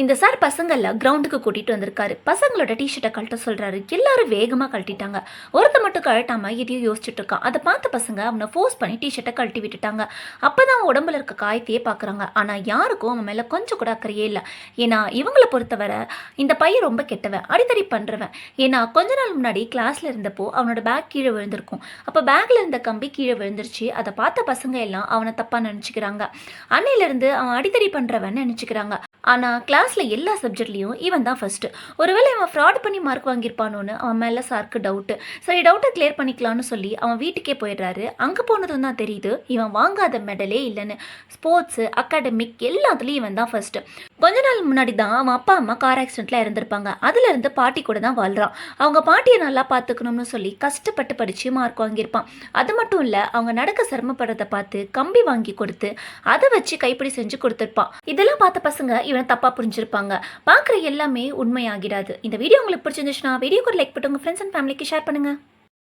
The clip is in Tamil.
இந்த சார் பசங்கள கிரவுண்டுக்கு கூட்டிட்டு வந்திருக்காரு. பசங்களோட டிஷர்ட்டை கழட்ட சொல்றாரு. எல்லாரும் வேகமா கழட்டிட்டாங்க. ஒருத்த மட்டும் கழட்டாம எதையும் யோசிச்சுட்டு இருக்கான். அதை பார்த்த பசங்க அவனை ஃபோர்ஸ் பண்ணி டிஷர்ட்டை கழட்டி விட்டுட்டாங்க. அப்பதான் அவன் உடம்புல இருக்க காயத்தையே பார்க்குறாங்க. ஆனா யாருக்கும் அவன் மேல கொஞ்சம் கூட அக்கறையே இல்லை. ஏன்னா இவங்களை பொறுத்தவரை இந்த பையன் ரொம்ப கெட்டவன். அடித்தடி பண்றவன். ஏன்னா கொஞ்ச நாள் முன்னாடி கிளாஸ்ல இருந்தப்போ அவனோட பேக் கீழே விழுந்திருக்கும். அப்போ பேக்ல இருந்த கம்பி கீழே விழுந்துருச்சு. அதை பார்த்த பசங்க எல்லாம் அவனை தப்பா நினச்சிக்கிறாங்க. அன்னையிலேருந்து அவன் அடித்தடி பண்ணுறவன் நினச்சிக்கிறாங்க. ஆனால் கிளாஸில் எல்லா சப்ஜெக்ட்லேயும் இவன் தான் ஃபஸ்ட்டு ஒருவேளை அவன் ஃப்ராட் பண்ணி மார்க் வாங்கியிருப்பானோன்னு அவன் மேலே சாருக்கு டவுட்டு சரி டவுட்டை கிளியர் பண்ணிக்கலாம்னு சொல்லி அவன் வீட்டுக்கே போயிடுறாரு. அங்கே போனதும் தான் தெரியுது இவன் வாங்காத மெடலே இல்லைன்னு. ஸ்போர்ட்ஸு அகாடமிக் எல்லாத்துலேயும் இவன் தான் ஃபஸ்ட்டு நாள் முன்னாடி தான் அவன் அப்பா அம்மா கார் ஆக்சிடெண்ட்டில் இறந்துருப்பாங்க. அதுலேருந்து பாட்டி கூட தான் வாழ்கிறான் அவங்க பாட்டியை நல்லா பார்த்துக்கணும்னு சொல்லி கஷ்டப்பட்டு படித்து மார்க் வாங்கியிருப்பான். அது மட்டும் இல்லை அவங்க நடக்க சிரமப்படுறத பார்த்து கம்பி வாங்கி கொடுத்து அதை வச்சு கைப்பிடி செஞ்சு கொடுத்துருப்பான். இதெல்லாம் பார்த்த பசங்க இவனை தப்பாக புரிஞ்சிருப்பாங்க. பார்க்குற எல்லாமே உண்மையாகிடாது. இந்த வீடியோ உங்களுக்கு பிடிச்சிருந்துச்சுன்னா வீடியோக்கு லைக் போட்டு உங்கள் ஃப்ரெண்ட்ஸ் அண்ட் ஃபேமிலிக்கு ஷேர் பண்ணுங்கள்